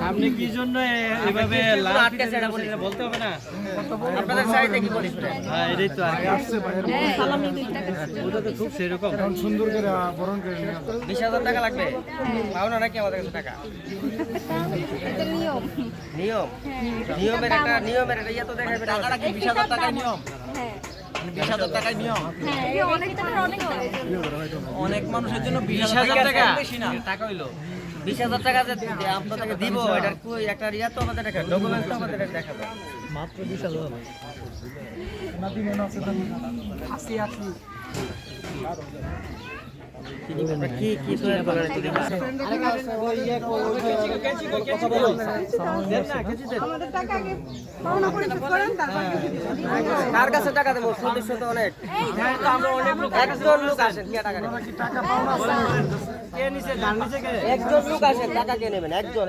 সামনে কি জন্য এভাবে আটকে বলতে হবে না। আপনাদের সাইডে কি বলিস হ্যাঁ এটাই তো আর কি। ওটা তো খুব সেরকম। বিশ হাজার টাকা লাগবে? পাও না নাকি আমাদের কাছে টাকা? নিয়ম। নিয়ম? নিয়মের একটা নিয়মের একটা ইয়ে তো দেখাবে টাকাটা কি বিশ হাজার টাকায় নিয়ম? হ্যাঁ। বিশ হাজার টাকায় নিয়ম? হ্যাঁ অনেক টাকার অনেক টাকা। অনেক মানুষের জন্য বিশ হাজার টাকা টাকা হইল। বিশ হাজার টাকা যে আপনাদেরকে দিব এটার কই? একটা রিয়া তো আমাদের দেখা ডকুমেন্ট তো আমাদের দেখাবে। মাত্র কি কি তৈরি করেন একটু দেখি। কার কাছে টাকা দেবো? সদস্য তো অনেক। একজন লোক আসেন টাকা কে নিচে ডান নিচে কে? একজন লোক আসেন টাকা কে নেবেন? একজন।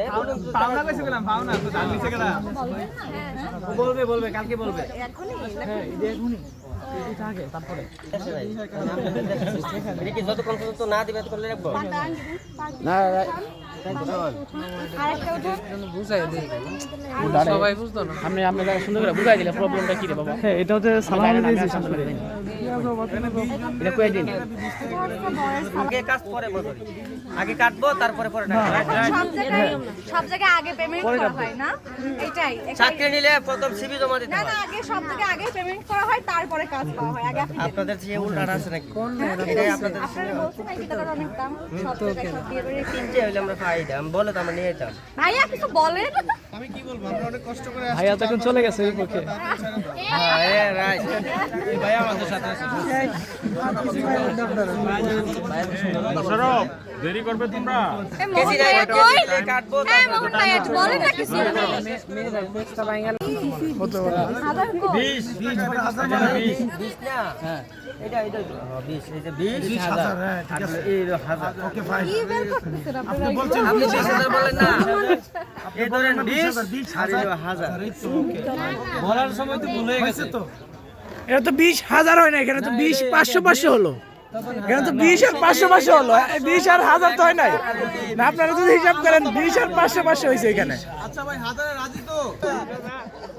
গেলাম বলবে বলবে কালকে বলবে। আছে না দিবে ততক্ষণ রাখব আপনি আপনারা সুন্দর করে বুঝাই দিলে প্রবলেমটা কি রে বাবা এটা হচ্ছে সালামি এটা কয়ে দিন? আগে কাজ পরে বদলি আগে কাটবো তারপরে পরে সব জায়গায় আগে পেমেন্ট করা হয় না? এটাই। চাকরি নিলে প্রথম সিবি জমা দিতে না না আগে সব জায়গায় আগে পেমেন্ট করা হয় তারপরে কাজ পাওয়া হয়। আগে আপনাদের যে উল্টাটা আছে এটাই আপনাদের না অনেক দাম। সব জায়গায় সব দিয়ে বেরিয়ে তিনটে হইলে আমরা খাই দাম। বলে তো আমরা নিয়ে যেতাম ভাইয়া কিছু বলেন। ভাইয়া তো এখন চলে গেছে এই পক্ষে হ্যাঁ রাইট ভাই আমাদের সাথে আছে। দেরি করবে তোমরা? বলার সময় তো ভুল হয়ে গেছে। তো? এটা তো বিশ হাজার হয় না এখানে তো বিশ পাঁচশো পাঁচশো হলো। এখানে তো বিশ আর পাঁচশো পাঁচশো হলো। বিশ আর হাজার তো হয় নাই। না আপনারা যদি হিসাব করেন বিশ আর পাঁচশো পাঁচশো হয়েছে এখানে।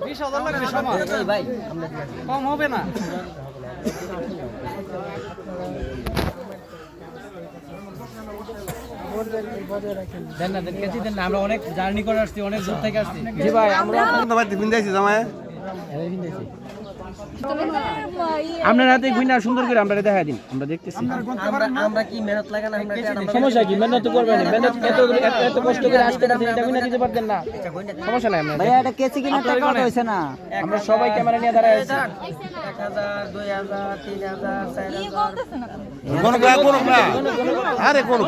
বিশ হাজার লাগবে ভাই আমরা কম হবে না। দেন না দেন কেজি দেন না আমরা অনেক জার্নি করে আসছি অনেক দূর থেকে আসছি। জি ভাই আমরা আপনার হাতে গুইনা সুন্দর করে আমরা দেখা দিন। আমরা দেখতেছি। আমরা আমরা কি মেহনত লাগান আমরা সমস্যা কি? মেহনত করবেন মেহনত এত এত- কষ্ট করে আসতে না তিনটা গুইনা দিতে পারতেন না। সমস্যা নাই আপনার ভাইয়া এটা কেসি কিনা টাকা হয়েছে না। আমরা সবাই ক্যামেরা নিয়ে দাঁড়ায় আছি। এক হাজার দুই হাজার তিন হাজার চার কি হাজার। বলতেছেন আপনি? কোন না। কোন না। আরে কোন।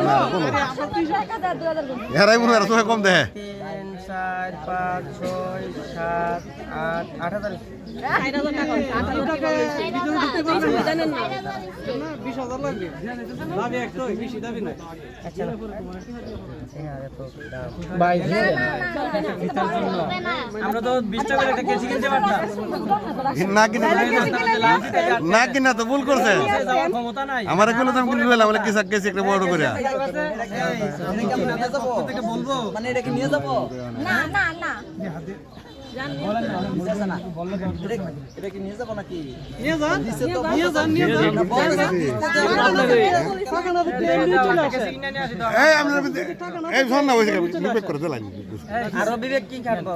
এরাই মনে হয় তোমায় কম তিন চার পাঁচ ছয় সাত আট আট হাজার আচ্ছা আমরা তো বিশ টাকার একটা কেজি কিনতে পারতাম না কিনা না তো ভুল করছে যাওয়ার ক্ষমতা নাই আমার কোনো দাম কিনে পেলাম বলে কিসা কেসি একটা বড় করে বলব মানে এটা কি নিয়ে যাব না না না এটা কি নিয়ে যাব নাকি নিয়ে যান নিয়ে যান নিয়ে যান এই আপনার এই শোন না বসে বিবেক করে দিলাম আরও বিবেক কি খাটবো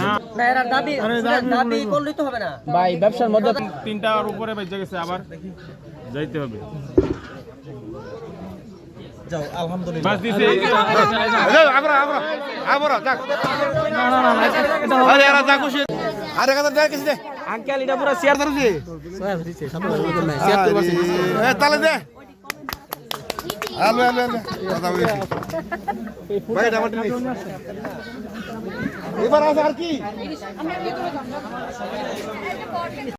না এরা দাবি দাবি করলেই তো হবে না ভাই ব্যবসার মধ্যে তিনটার উপরে বেজে গেছে আবার যাইতে হবে যাও আলহামদুলিল্লাহ আঙ্কেল এটা পুরো শেয়ার ধরছি। এ দে। আলো আলো আলো কথা বলছি ভাই এটা আমার। এবার আছে আর কি?